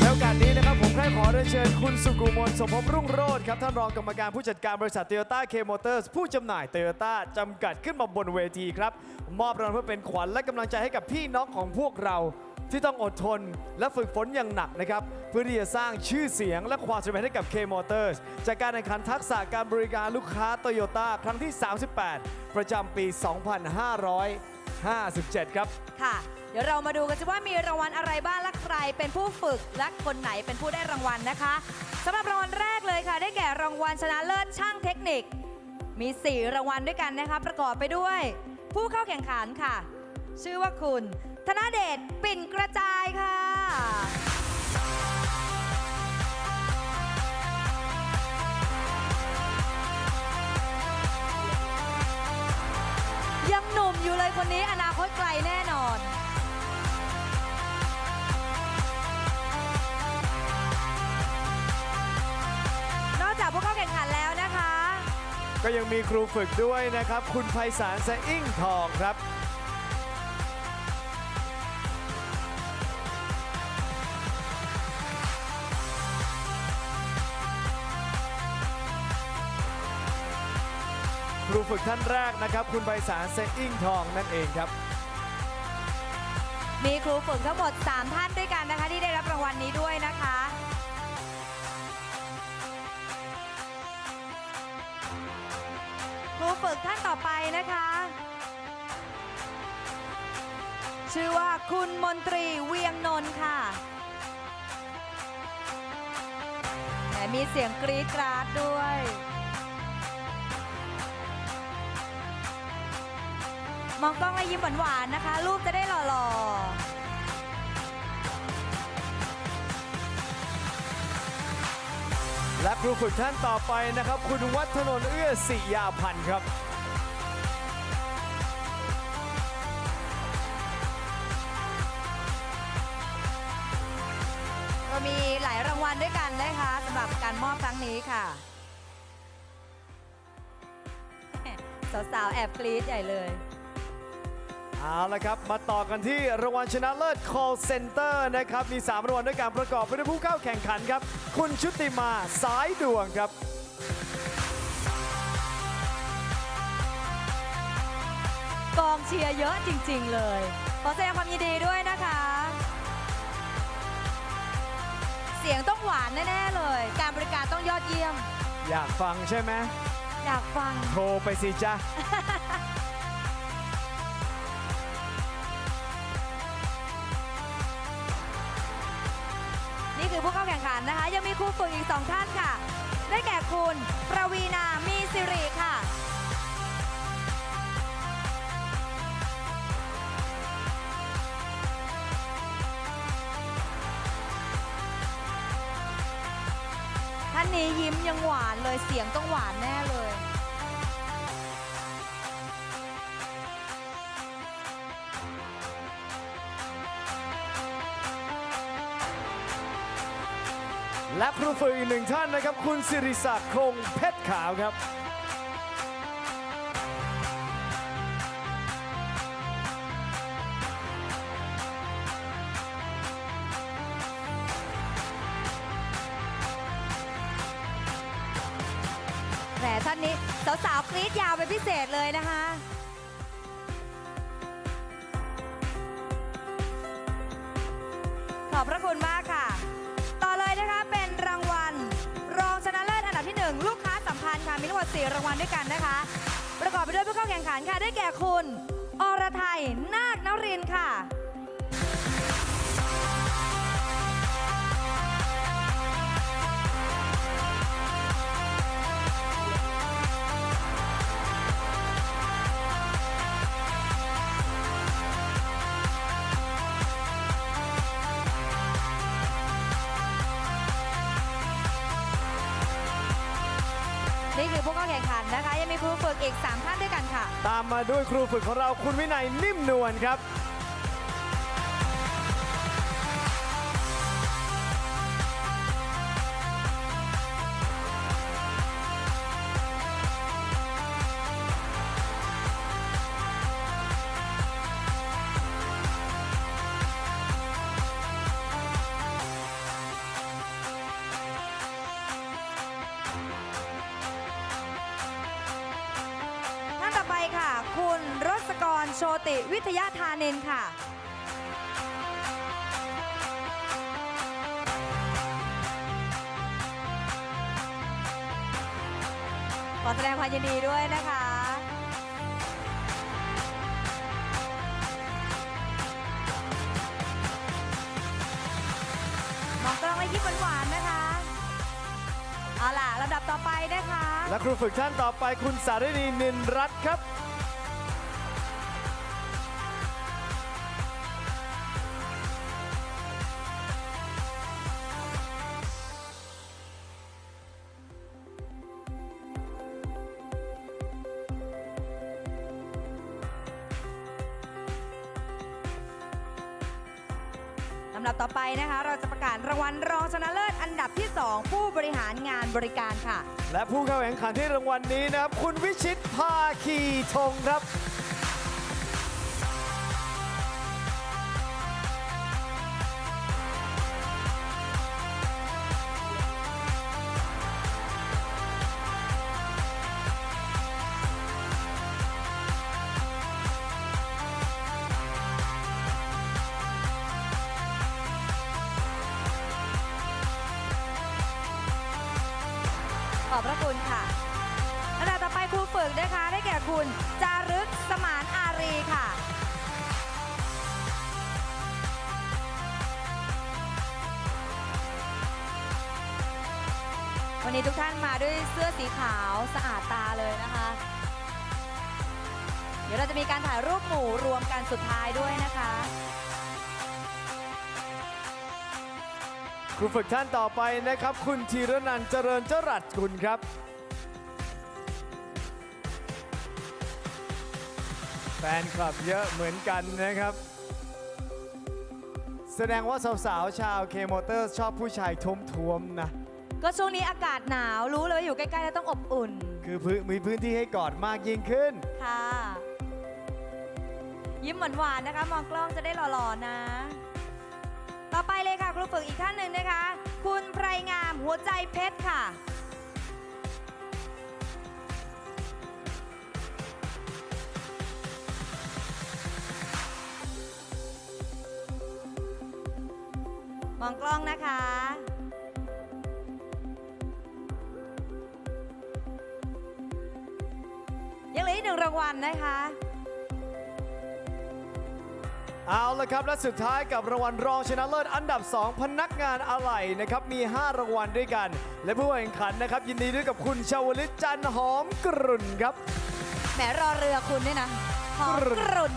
ในโอกาสนี้นะครับผมใครขอเรียนเชิญคุณสุกุมลสมภพรุ่งโรจน์ครับ ท่านรองกรรมการผู้จัดการบริษัท Toyota K Motors ผู้จำหน่าย Toyota จำกัดขึ้นมาบนเวทีครับ มอบรางวัลเพื่อเป็นขวัญและกำลังใจให้กับพี่น้องของพวกเรา ที่ต้องอดทนและฝึกฝนอย่างหนักนะครับ เพื่อที่จะสร้างชื่อเสียงและความสำเร็จให้กับ K Motors จากการแข่งขันทักษะการบริการลูกค้า Toyota ครั้งที่ 38 ประจำปี 2557 ครับ ค่ะ เดี๋ยวเรามาดูกันสิว่ามีรางวัลอะไรบ้างและใครเป็นผู้ฝึกและคนไหนเป็นผู้ได้รางวัลนะคะสำหรับรางวัลแรกเลยค่ะ ได้แก่รางวัลชนะเลิศช่างเทคนิค มี 4 รางวัลด้วยกันนะคะ ประกอบไปด้วย ผู้เข้าแข่งขันค่ะ ชื่อว่าคุณ ธนเดชปิ่นกระจายค่ะ หนุ่มอยู่เลยคนนี้อนาคตไกลแน่นอน นอกจากพวกเขาแข่งขันแล้วนะคะ ก็ยังมีครูฝึกด้วยนะครับ คุณไพศาลสะอิ่งทองครับ ฝึกท่านแรกนะครับ คุณไพศาลสะอิ่งทองนั่นเองครับ มีครูฝึกทั้งหมด 3 ท่านด้วยกันนะคะ ที่ได้รับรางวัลนี้ด้วยนะคะ ครูฝึกท่านต่อไปนะคะ ชื่อว่าคุณมนตรีเวียงนนท์ค่ะแหมมีเสียงกรี๊ดกราดด้วย มองกล้องแล้วยิ้มหวานๆนะคะ รูปจะได้หล่อและครูฝึกท่านต่อไปนะครับ คุณวัฒนนท์เอื้อสิยาพันธ์ครับๆก็มีหลายรางวัลด้วยกันนะคะสำหรับการมอบครั้งนี้ค่ะสาวๆแอบกรี๊ดใหญ่เลย เอาละครับ มาต่อกันที่รางวัลชนะเลิศ call center นะครับ มี 3รางวัลด้วยการประกอบไปด้วยผู้เข้าแข่งขันครับ คุณชุติมาสายดวงครับ กองเชียร์เยอะจริง ๆ เลย ขอแสดงความยินดีด้วยนะคะ เสียงต้องหวานแน่ ๆ เลย การบริการต้องยอดเยี่ยม อยากฟังใช่ไหมอยากฟัง โทรไปสิจ้า นี่คือผู้เข้าแข่งขันนะคะ ยังมีครูฝึกอีกสองท่านค่ะ ได้แก่คุณประวีนามีสิริค่ะ ท่านนี้ยิ้มยังหวานเลยเสียงต้องหวานแน่เลย และครูฝึกอีกหนึ่งท่านนะครับ คุณสิริศักดิ์คงเพชรขาวครับแหมท่านนี้สาวๆกรี๊ดยาวเป็นพิเศษเลยนะคะขอบพระคุณมากค่ะ รางวัลด้วยกันนะคะ ประกอบไปด้วยผู้เข้าแข่งขันค่ะ ได้แก่คุณ อรไทยนาคนรินค่ะ ตามมาด้วยครูฝึกของเราคุณวินัยนิ่มนวลครับ ชติวิทยาธานินค่ะ ขอแสดงความยินดีด้วยนะคะมองกล้องให้ยิ้มหวานๆนะคะเอาล่ะลำดับต่อไปนะคะ และครูฝึกท่านต่อไปคุณสารินีนินรัตน์ครับำดับต่อไปนะคะ เราจะประกาศรางวัลรองชนะเลิศอันดับที่ 2 ผู้บริหารงานบริการค่ะ และผู้เข้าแข่งขันที่รางวัลนี้นะครับ คุณวิชิตภาคีธงครับ ขอบพระคุณค่ะลำดับต่อไปครูฝึกนะคะ ได้แก่คุณจารึกสมานอารีค่ะ วันนี้ทุกท่านมาด้วยเสื้อสีขาวสะอาดตาเลยนะคะ เดี๋ยวเราจะมีการถ่ายรูปหมู่รวมกันสุดท้ายด้วยนะคะ ครูฝึกท่านต่อไปนะครับ คุณธีรนันท์เจริญจรัสคุณครับ แฟนคลับเยอะเหมือนกันนะครับ แสดงว่าสาวๆชาวเคมอเตอร์ชอบผู้ชายท้วมๆนะ ก็ช่วงนี้อากาศหนาวรู้เลยว่าอยู่ใกล้ๆแล้วต้องอบอุ่นคือพื้นมีพื้นที่ให้กอดมากยิ่งขึ้น ค่ะ ยิ้มหวานๆนะคะ มองกล้องจะได้หล่อๆนะ ต่อไปเลยค่ะครูฝึกอีกท่านหนึ่งนะคะ คุณไพรงามหัวใจเพชรค่ะมองกล้องนะคะ ยังเหลืออีกหนึ่งรางวัลนะคะ เอาละครับ และสุดท้ายกับรางวัลรองชนะเลิศอันดับ 2 พนักงานอะไหล่นะครับ มี 5 รางวัลด้วยกัน และผู้แข่งขันนะครับ ยินดีด้วยกับคุณชาวลิตจันหอมกรุ่นครับ แหมรอเรือคุณเนี่ยนะหอมกรุ่นกรุ่น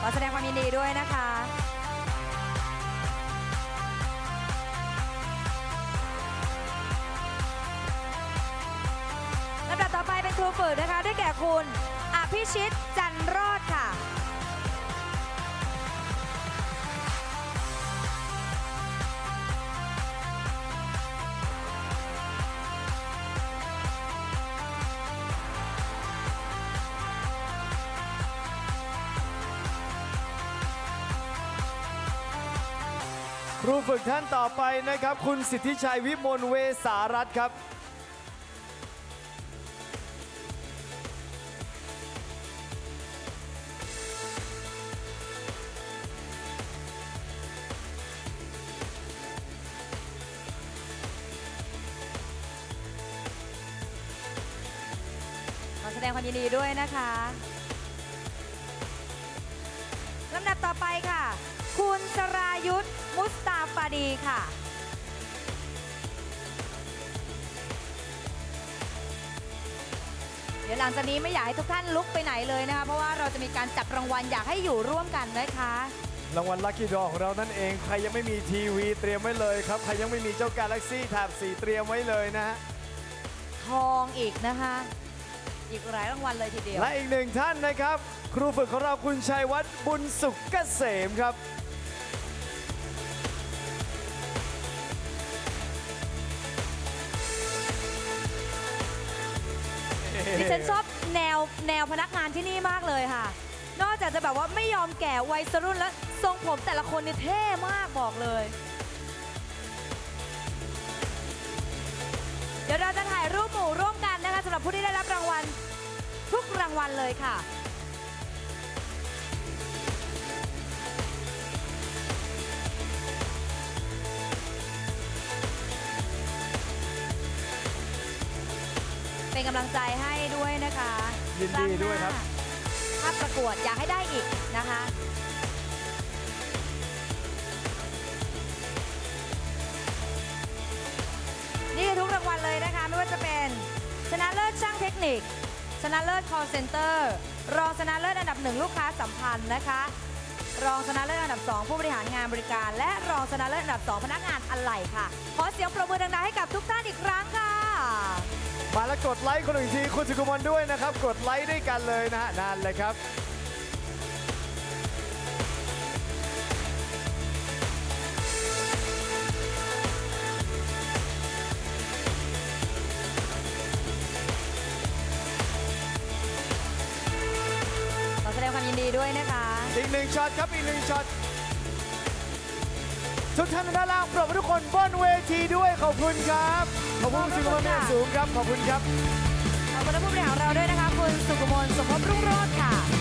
ขอแสดงความยินดีด้วยนะคะ ต่อไปเป็นครูฝึกนะคะ ได้แก่คุณ อภิชิตจันรอดค่ะ ครูฝึกท่านต่อไปนะครับ คุณสิทธิชัยวิมลเวสารัตน์ครับ งความยินดีด้วยนะคะลำดับต่อไปค่ะ คุณสรายุทธมุสตาฟาดีค่ะเดี๋ยวหลังจากนี้ไม่อยากให้ทุกท่านลุกไปไหนเลยนะคะ เพราะว่าเราจะมีการจับรางวัลอยากให้อยู่ร่วมกันนะคะ รางวัลลัคกี้ดอของเรานั่นเอง ใครยังไม่มีทีวีเตรียมไว้เลยครับ ใครยังไม่มีเจ้ากาแล็กซี่แถบสีเตรียมไว้เลยนะฮะ ทองอีกนะคะ อีกหลายรางวัลเลยทีเดียว และอีกหนึ่งท่านนะครับ ครูฝึกของเราคุณชัยวัฒน์บุญสุขเกษมครับ ดิฉันชอบแนวแนวพนักงานที่นี่มากเลยค่ะ นอกจากจะแบบว่าไม่ยอมแก่วัยรุ่นแล้วทรงผมแต่ละคนนี่เท่มากบอกเลยางวัลเลยค่ะเป็นกำลังใจให้ด้วยนะคะยินดีด้วยครับครั้งหน้าถ้าประกวดอยากให้ได้อีกนะคะ นี่คือทุกรางวัลเลยนะคะ ไม่ว่าจะเป็นชนะเลิศช่างเทคนิค ชนะเลิศ call center รองชนะเลิศอันดับหนึ่งลูกค้าสัมพันธ์นะคะ รองชนะเลิศอันดับ 2 ผู้บริหารงานบริการ และรองชนะเลิศอันดับ 2 พนักงานอะไหล่ค่ะ ขอเสียงปรบมือดังๆให้กับทุกท่านอีกครั้งค่ะ มาแล้วกดไลค์คนหนึ่งทีคุณสุกุมลด้วยนะครับ กดไลค์ด้วยกันเลยนะฮะนั่นเลยครับ ดงความยินดีด้วยนะคะ อีกหนึ่งช็อตครับอีกหนึ่งช็อตทุกท่านด้านล่างปรบมือทุกคนบนเวทีด้วยขอบคุณครับ ขอบคุณคุณสุกุมลเป็นอย่างสูงครับ ขอบคุณครับ ขอบคุณท่านผู้บริหารของเราด้วยนะคะ คุณสุกมลสมภพรุ่งโรจน์ค่ะ